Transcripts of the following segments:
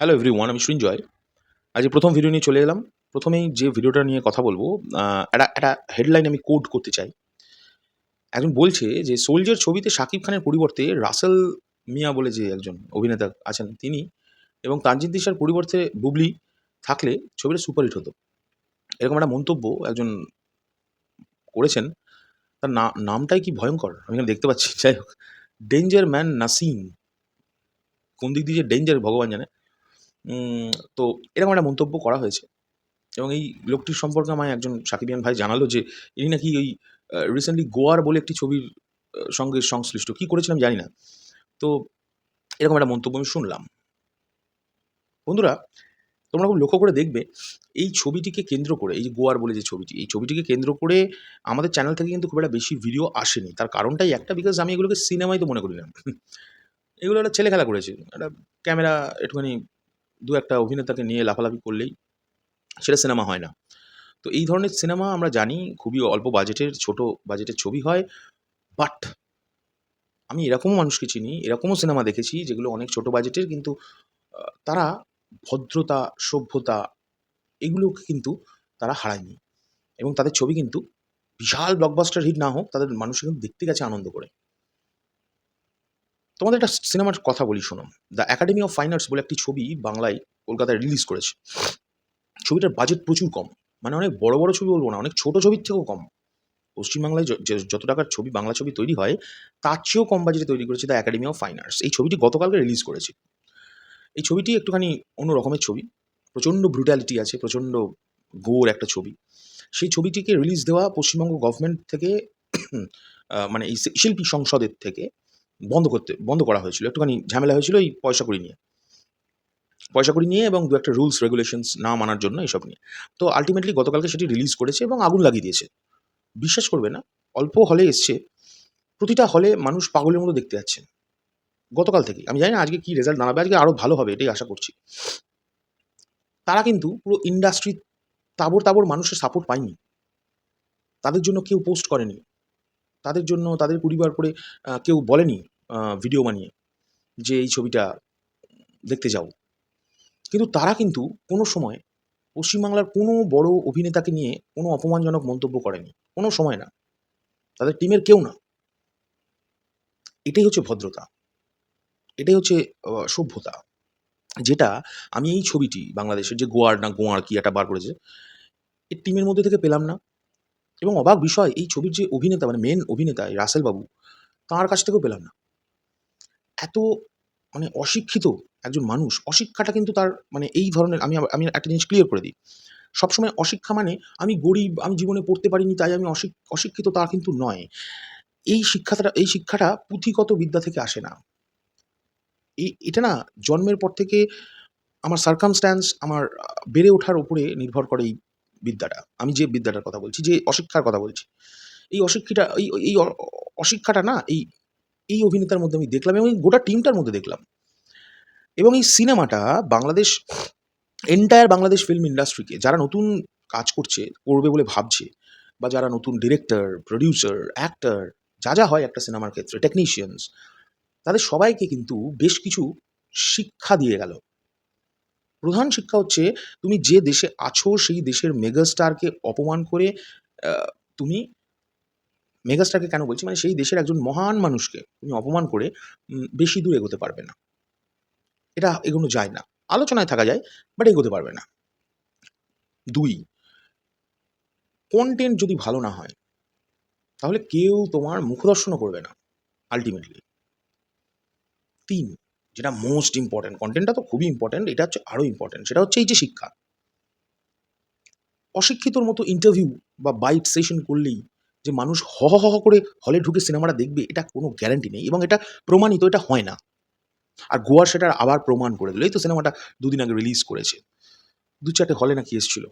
Hello everyone আমি সৃঞ্জয় আজ প্রথম ভিডিও নিয়ে চলে এলাম। প্রথমেই যে ভিডিওটা নিয়ে কথা বলব একটা একটা হেডলাইন আমি কোড করতে চাই। একজন বলছে যে সোলজার ছবিতে শাকিব খানের পরিবর্তে রাসেল মিয়া বলে যে একজন অভিনেতা আছেন তিনি এবং তানজিন দিশার পরিবর্তে বুবলি থাকলে ছবিটা সুপারহিট হতো। এরকম একটা মন্তব্য একজন করেছেন। তার নামটাই কি ভয়ঙ্কর? আমি এখানে দেখতে পাচ্ছি। যাই হোক ডেঞ্জার ম্যান নাসিম কোন দিক দিয়ে ডেঞ্জার ভগবান জানে। তো এরকম একটা মন্তব্য করা হয়েছে। এবং এই লোকটির সম্পর্কে আমায় একজন সাকিবিয়ান ভাই জানালো যে, ইনি নাকি ওই রিসেন্টলি গোয়ার বলে একটি ছবির সঙ্গে সংশ্লিষ্ট। কী করেছিলাম জানি না। তো এরকম একটা মন্তব্য আমি শুনলাম। বন্ধুরা, তোমরা খুব লক্ষ্য করে দেখবে, এই ছবিটিকে কেন্দ্র করে, এই যে গোয়ার বলে যে ছবিটি, এই ছবিটিকে কেন্দ্র করে আমাদের চ্যানেল থেকে কিন্তু খুব একটা বেশি ভিডিও আসেনি। তার কারণটাই একটা বিকজ আমি এগুলোকে সিনেমাই তো মনে করি না। এগুলো একটা ছেলে খেলা করেছে। একটা ক্যামেরা একটুখানি দু একটা অভিনেতাকে নিয়ে লাফালাফি করলেই সেটা সিনেমা হয় না। তো এই ধরনের সিনেমা আমরা জানি খুবই অল্প বাজেটের, ছোট বাজেটের ছবি হয় বাট আমি এরকমও মানুষকে চিনি, এরকমও সিনেমা দেখেছি যেগুলো অনেক ছোট বাজেটের কিন্তু তারা ভদ্রতা, সভ্যতা এগুলোকে কিন্তু তারা হারায়নি। এবং তাদের ছবি কিন্তু বিশাল ব্লকবাস্টার হিট না হোক, তাদের মানুষ কিন্তু দেখতে গেছে আনন্দ করে। তোমাদের একটা সিনেমার কথা বলি শোনো the academy of fine arts বলে একটি ছবি বাংলায় কলকাতায় রিলিজ করেছে। ছবিটার বাজেট প্রচুর কম। মানে অনেক বড় বড় ছবি বলব না, অনেক ছোট ছবির থেকেও কম। পশ্চিমবাংলায় যত টাকার ছবি, বাংলা ছবি তৈরি হয়, তার চেয়েও কম বাজেটে তৈরি করেছে the academy of fine arts এই ছবিটি গতকালকে রিলিজ করেছে। এই ছবিটি একটুখানি অন্য রকমের ছবি। প্রচণ্ড ব্রুটালিটি আছে, প্রচণ্ড গোর একটা ছবি। সেই ছবিটিকে রিলিজ দেওয়া পশ্চিমবঙ্গ গভর্নমেন্ট থেকে মানে এই শিল্পী সংসদের থেকে বন্ধ করতে, বন্ধ করা হয়েছিল। একটুখানি ঝামেলা হয়েছিল এই পয়সা কড়ি নিয়ে। পয়সা কড়ি নিয়ে এবং দু একটা রুলস রেগুলেশনস না মানার জন্য এসব নিয়ে। তো আলটিমেটলি গতকালকে সেটি রিলিজ করেছে এবং আগুন লাগিয়ে দিয়েছে। বিশ্বাস করবে না, অল্প হলে এসছে, প্রতিটা হলে মানুষ পাগলের মতো দেখতে যাচ্ছেন গতকাল থেকে আমি জানি না আজকে কি রেজাল্ট দাঁড়াবে, আজকে আরও ভালো হবে, এটাই আশা করছি। তারা কিন্তু পুরো ইন্ডাস্ট্রি তাবর তাবর মানুষের সাপোর্ট পায়নি। তাদের জন্য কেউ পোস্ট করেনি। তাদের জন্য, তাদের পরিবার করে কেউ বলেনি ভিডিও বানিয়ে যে এই ছবিটা দেখতে যাও। কিন্তু তারা কিন্তু কোনো সময় পশ্চিমবাংলার কোনো বড় অভিনেতাকে নিয়ে কোনো অপমানজনক মন্তব্য করেনি। কোনো সময় না। তাদের টিমের কেউ না। এটাই হচ্ছে ভদ্রতা। এটাই হচ্ছে সভ্যতা। যেটা আমি এই ছবিটি, বাংলাদেশের যে গোয়ার না, গোয়ার কি একটা বার করেছে, এর টিমের মধ্যে থেকে পেলাম না। এবং অবাক বিষয়, এই ছবির যে অভিনেতা মানে মেন অভিনেতা, এই রাসেল বাবু, তাঁর কাছ থেকেও পেলাম না। এত মানে অশিক্ষিত একজন মানুষ, অশিক্ষাটা কিন্তু তার মানে এই ধরনের, আমি আমি একটা জিনিস ক্লিয়ার করে দিই। সবসময় অশিক্ষা মানে আমি গরিব, আমি জীবনে পড়তে পারিনি, তাই আমি অশিক- অশিক্ষিত তা কিন্তু নয়। এই শিক্ষাটা এই শিক্ষাটা পুঁথিগত বিদ্যা থেকে আসে না। এই এটা না, জন্মের পর থেকে আমার সার্কামস্ট্যান্স আমার, বেড়ে ওঠার উপরে নির্ভর করে এই বিদ্যাটা। আমি যে বিদ্যাটার কথা বলছি, যে অশিক্ষার কথা বলছি, এই অশিক্ষিতা এই এই অশিক্ষাটা না, এই এই অভিনেতার মধ্যে আমি দেখলাম এবং গোটা টিমটার মধ্যে দেখলাম। এবং এই সিনেমাটা বাংলাদেশ এন্টায়ার বাংলাদেশ ফিল্ম ইন্ডাস্ট্রিকে যারা নতুন কাজ করছে, করবে বলে ভাবছে, বা যারা নতুন ডিরেক্টর প্রডিউসার অ্যাক্টর যা যা হয় একটা সিনেমার ক্ষেত্রে টেকনিশিয়ানস তাদের সবাইকে কিন্তু বেশ কিছু শিক্ষা দিয়ে গেল। প্রধান শিক্ষা হচ্ছে তুমি যে দেশে আছো সেই দেশের মেগাস্টারকে অপমান করে তুমি মেগাস্টারকে কেন বলছি? মানে সেই দেশের একজন মহান মানুষকে তুমি অপমান করে বেশি দূর এগোতে পারবে না। এটা এগোনো যায় না। আলোচনায় থাকা যায় বাট এগোতে পারবে না। দুই কন্টেন্ট যদি ভালো না হয়, তাহলে কেউ তোমার মুখদর্শনও করবে না আলটিমেটলি তিন যেটা মোস্ট ইম্পর্ট্যান্ট কন্টেন্টটা তো খুবই ইম্পর্ট্যান্ট এটা হচ্ছে আরও ইম্পর্ট্যান্ট সেটা হচ্ছে এই যে শিক্ষা। অশিক্ষিতর মতো ইন্টারভিউ বা বাইট সেশন করলেই যে মানুষ হ হ হ করে হলে ঢুকে সিনেমাটা দেখবে, এটা কোনো গ্যারান্টি নেই এবং এটা প্রমাণিত, এটা হয় না। আর গোয়ার সেটা আবার প্রমাণ করে দিল, এই তো সিনেমাটা দুদিন আগে রিলিজ করেছে। দু চারটে হলে নাকি এসেছিল।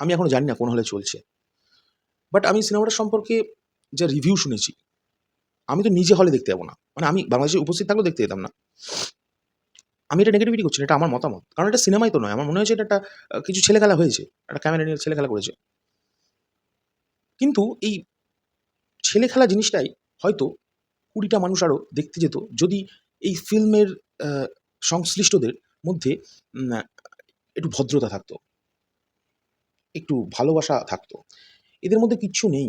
আমি এখনও জানি না কোন হলে চলছে। বাট আমি সিনেমাটা সম্পর্কে যা রিভিউ শুনেছি, আমি তো নিজে হলে দেখতে যাব না। মানে আমি বাংলাদেশে উপস্থিত থাকলেও দেখতে যেতাম না। আমি এটা নেগেটিভিটি করছি না, এটা আমার মতামত। কারণ এটা সিনেমাই তো নয়। আমার মনে হয়েছে এটা একটা কিছু ছেলে খেলা হয়েছে। একটা ক্যামেরা নিয়ে ছেলে খেলা করেছে। কিন্তু এই ছেলে খেলা জিনিসটাই হয়তো কুড়িটা মানুষ আরও দেখতে যেত, যদি এই ফিল্মের সংশ্লিষ্টদের মধ্যে একটু ভদ্রতা থাকতো। একটু ভালোবাসা থাকতো। এদের মধ্যে কিচ্ছু নেই।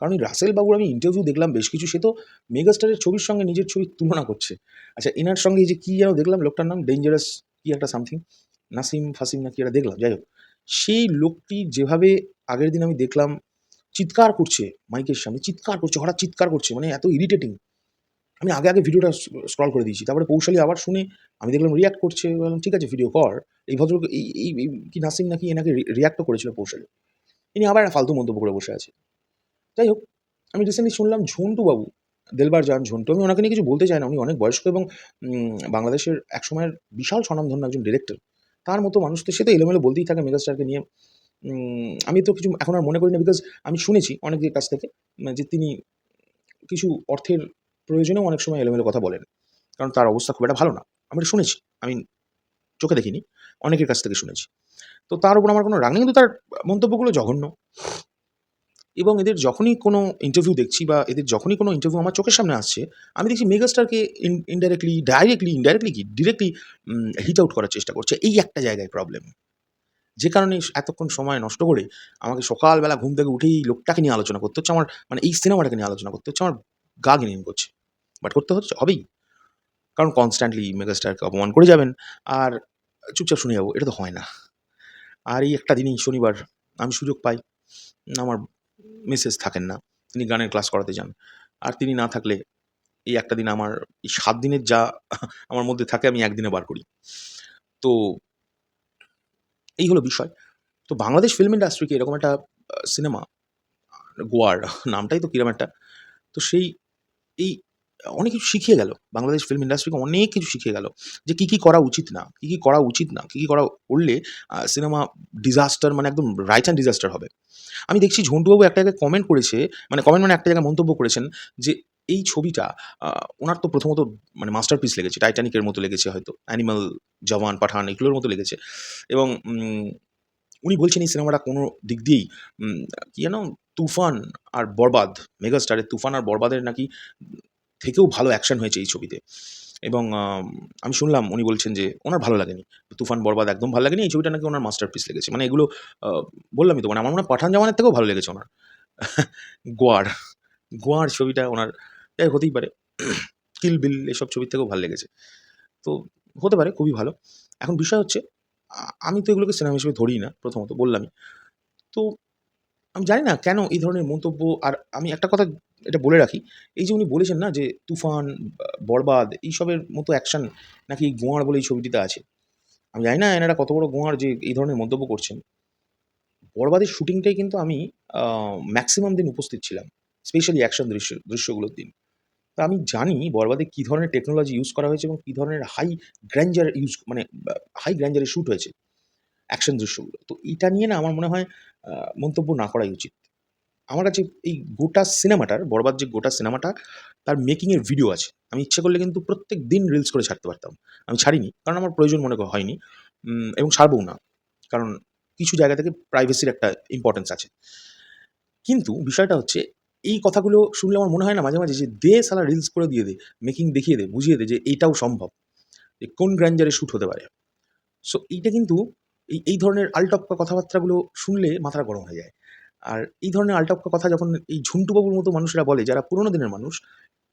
কারণ এই রাসেল বাবুর আমি ইন্টারভিউ দেখলাম বেশ কিছু, সে তো মেগাস্টারের ছবির সঙ্গে নিজের ছবির তুলনা করছে। আচ্ছা এনার সঙ্গে এই যে কী যেন দেখলাম, লোকটার নাম ডেঞ্জারাস কি একটা সামথিং নাসিম ফাসিম না কি একটা দেখলাম, যাই হোক। সেই লোকটি যেভাবে আগের দিন আমি দেখলাম, চিৎকার করছে মাইকের সামনে, চিৎকার করছে, হঠাৎ চিৎকার করছে মানে এত ইরিটেটিং আমি আগে আগে ভিডিওটা স্ক্রল করে দিয়েছি, তারপরে পৌশালী আবার শুনে আমি দেখলাম রিয়াক্ট করছে, বললাম, ঠিক আছে ভিডিও কর। এই ভদ্রলোক, এই কি নাসিম নাকি এনাকে রিয়াক্টও করেছিল পৌশালী ইনি আবার ফালতু মন্তব্য করে বসে আছে। যাই হোক, আমি রিসেন্টলি শুনলাম ঝন্টু বাবু, দেলবার যান ঝন্টু। আমি ওনাকে নিয়ে কিছু বলতে চাই না, উনি অনেক বয়স্ক এবং বাংলাদেশের একসময়ের বিশাল স্বনামধন্য একজন ডিরেক্টর তার মতো মানুষ তো, সে তো এলোমেলো বলতেই থাকে মেগাস্টারকে নিয়ে। আমি তো কিছু এখন আর মনে করি না বিকজ আমি শুনেছি অনেকের কাছ থেকে যে তিনি কিছু অর্থের প্রয়োজনেও অনেক সময় এলোমেলো কথা বলেন। কারণ তার অবস্থা খুব একটা ভালো না। আমি এটা শুনেছি, আমি চোখে দেখিনি, অনেকের কাছ থেকে শুনেছি। তো তার উপর আমার কোনো রাগ নেই, কিন্তু তার মন্তব্যগুলো জঘন্য। এবং এদের যখনই কোনো ইন্টারভিউ দেখছি বা এদের যখনই কোনো ইন্টারভিউ আমার চোখের সামনে আসছে, আমি দেখছি মেগাস্টারকে ইনডাইরেক্টলি ডাইরেক্টলি ইনডাইরেক্টলি কি? ডিরেক্টলি হিট আউট করার চেষ্টা করছে। এই একটা জায়গায় প্রবলেম যে কারণে এতক্ষণ সময় নষ্ট করে আমাকে সকালবেলা ঘুম থেকে উঠেই লোকটাকে নিয়ে আলোচনা করতে হচ্ছে, আমার মানে এই সিনেমাটাকে নিয়ে আলোচনা করতে হচ্ছে, আমার গা ঘিনিন করছে। বাট করতে হচ্ছে, হবেই। কারণ কনস্ট্যান্টলি মেগাস্টারকে অপমান করে যাবেন। আর চুপচাপ শুনে যাব, এটা তো হয় না। আর এই একটা দিনই শনিবার, আমি সুযোগ পাই। আমার মিসেস থাকেন না। তিনি গানের ক্লাস করাতে যান। আর তিনি না থাকলে এই একটা দিন আমার, এই সাত দিনের যা আমার মধ্যে থাকে আমি একদিনে বার করি। তো এই হলো বিষয়। তো বাংলাদেশ ফিল্ম ইন্ডাস্ট্রিকে এরকম একটা সিনেমা গোয়ার নামটাই তো কিরম একটা, তো সেই, এই অনেক কিছু শিখিয়ে গেল। বাংলাদেশ ফিল্ম ইন্ডাস্ট্রিকে অনেক কিছু শিখিয়ে গেল যে কী কী করা উচিত না, কী কী করা উচিত না, কী কী করা করলে সিনেমা ডিজাস্টার মানে একদম রাইট অ্যান্ড ডিজাস্টার হবে। আমি দেখছি ঝন্টুবাবু একটা জায়গায় কমেন্ট করেছে মানে কমেন্ট মানে একটা জায়গায় মন্তব্য করেছেন যে এই ছবিটা ওনার তো প্রথমত মানে মাস্টারপিস লেগেছে টাইটানিকের মতো লেগেছে হয়তো অ্যানিমাল জওয়ান পাঠান এগুলোর মতো লেগেছে। এবং উনি বলছেন এই সিনেমাটা কোনো দিক দিয়েই কি যেন তুফান আর বরবাদ মেগাস্টারের তুফান আর বরবাদের নাকি থেকেও ভালো অ্যাকশন হয়েছে এই ছবিতে। এবং আমি শুনলাম উনি বলছেন যে ওনার ভালো লাগেনি। তুফান বরবাদ একদম ভালো লাগেনি, এই ছবিটা নাকি ওনার মাস্টারপিস লেগেছে। মানে এগুলো বললামই তো মানে আমার মনে হয় পাঠান জামানের থেকেও ভালো লেগেছে ওনার। গোয়ার গোয়ার ছবিটা ওনার, যাই হতেই পারে। কিল বিল এসব ছবির থেকেও ভালো লেগেছে। তো হতে পারে, খুবই ভালো। এখন বিষয় হচ্ছে আমি তো এগুলোকে সিনেমা হিসেবে ধরি না, প্রথমত বললামই। তো আমি জানি না কেন এই ধরনের মন্তব্য, আর আমি একটা কথা এটা বলে রাখি, এই যে উনি বলেছেন না যে তুফান, বরবাদ, এইসবের মতো অ্যাকশন নাকি গোয়ার বলে এই ছবিটিতে আছে। আমি জানি না এনারা কত বড় গোয়ার যে এই ধরনের মন্তব্য করছেন। বরবাদের শুটিংটাই কিন্তু আমি ম্যাক্সিমাম দিন উপস্থিত ছিলাম স্পেশালি অ্যাকশন দৃশ্য, দৃশ্যগুলোর দিন। তা আমি জানি বরবাদে কী ধরনের টেকনোলজি ইউজ করা হয়েছে এবং কী ধরনের হাই গ্র্যান্ডার ইউজ মানে হাই গ্র্যান্ডারে শ্যুট হয়েছে অ্যাকশন দৃশ্যগুলো। তো এটা নিয়ে না আমার মনে হয় মন্তব্য না করাই উচিত। আমার কাছে এই গোটা সিনেমাটার, বরবাদ যে গোটা সিনেমাটা, তার মেকিংয়ের ভিডিও আছে। আমি ইচ্ছে করলে কিন্তু প্রত্যেক দিন রিলস করে ছাড়তে পারতাম। আমি ছাড়িনি, কারণ আমার প্রয়োজন মনে হয়নি। এবং ছাড়বও না, কারণ কিছু জায়গা থেকে প্রাইভেসির একটা ইম্পর্টেন্স আছে। কিন্তু বিষয়টা হচ্ছে, এই কথাগুলো শুনলে আমার মনে হয় না মাঝে মাঝে যে, দে সালা রিলস করে দিয়ে দে মেকিং দেখিয়ে দে, বুঝিয়ে দে যে, এইটাও সম্ভব। যে, কোন গ্র্যান্ডারে শ্যুট হতে পারে? সো এইটা কিন্তু এই এই ধরনের আলটপকা কথাবার্তাগুলো শুনলে মাথাটা গরম হয়ে যায়। আর এই ধরনের আলটপকা কথা যখন এই ঝুন্টুবাবুর মতো মানুষরা বলে, যারা পুরোনো দিনের মানুষ,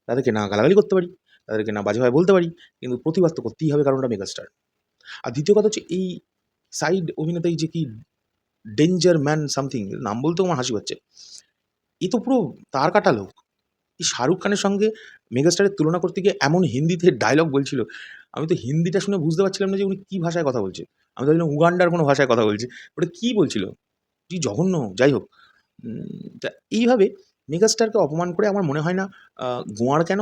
তাদেরকে না গালাগালি করতে পারি, তাদেরকে না বাজেভাবে বলতে পারি, কিন্তু প্রতিবাদ তো করতেই হবে কারণ ওটা মেগাস্টার। আর দ্বিতীয় কথা হচ্ছে এই সাইড অভিনেতাই যে কি ডেঞ্জার ম্যান সামথিং, নাম বলতেও আমার হাসি পাচ্ছে। এ তো পুরো তার কাটা লোক। এই শাহরুখ খানের সঙ্গে মেগাস্টারের তুলনা করতে গিয়ে এমন হিন্দিতে ডায়লগ বলছিল। আমি তো হিন্দিটা শুনে বুঝতে পারছিলাম না যে উনি কী ভাষায় কথা বলছে। আমি ভাবছিলাম উগান্ডার কোনো ভাষায় কথা বলছে। ওটা কী বলছিল? কি জঘন্য, যাই হোক। তা এইভাবে মেগাস্টারকে অপমান করে আমার মনে হয় না গোয়ার কেন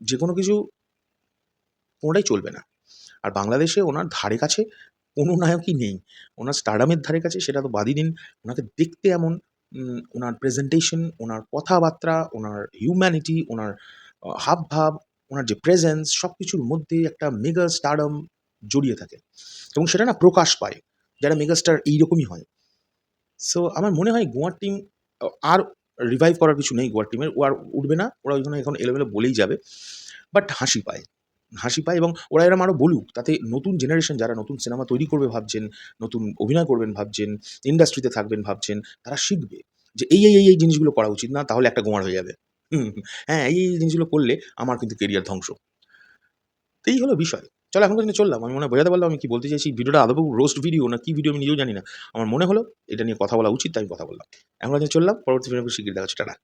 যে কোনো কিছু কোনোটাই চলবে না। আর বাংলাদেশে ওনার ধারে কাছে কোনো নায়কই নেই। ওনার স্টারডামের ধারে কাছে সেটা তো বাদই দিন। ওনাকে দেখতে এমন ওনার প্রেজেন্টেশন ওনার কথাবার্তা, ওনার হিউম্যানিটি ওনার হাবভাব, ওনার যে প্রেজেন্স সব কিছুর মধ্যে একটা মেগা স্টারডাম জড়িয়ে থাকে। এবং সেটা না প্রকাশ পায়, যারা মেগাস্টার এইরকমই হয়। সো আমার মনে হয় গোয়ার টিম আর রিভাইভ করার কিছু নেই গোয়ার টিমের ও আর উঠবে না, ওরা ওইখানে এখন এলোমেলো বলেই যাবে। বাট হাসি পায়। হাসি পায় এবং ওরা এরম আরও বলুক, তাতে নতুন জেনারেশন যারা নতুন সিনেমা তৈরি করবে ভাবছেন, নতুন অভিনয় করবেন ভাবছেন ইন্ডাস্ট্রিতে থাকবেন ভাবছেন, তারা শিখবে যে এই এই এই জিনিসগুলো করা উচিত না, তাহলে একটা গোমার হয়ে যাবে। হ্যাঁ এই এই জিনিসগুলো করলে আমার কিন্তু কেরিয়ার ধ্বংস। এই হলো বিষয়। চলো এখন কিন্তু চললাম, আমি মনে বোঝাতে পারলাম, আমি কি বলতে চাইছি, ভিডিওটা আদৌ রোস্ট ভিডিও না কি ভিডিও আমি নিজেও জানি না। আমার মনে হলো এটা নিয়ে কথা বলা উচিত, তাই আমি কথা বললাম। এখন কিন্তু চললাম, পরবর্তী ভিডিও শিখিয়ে দেখা হচ্ছে টাটা।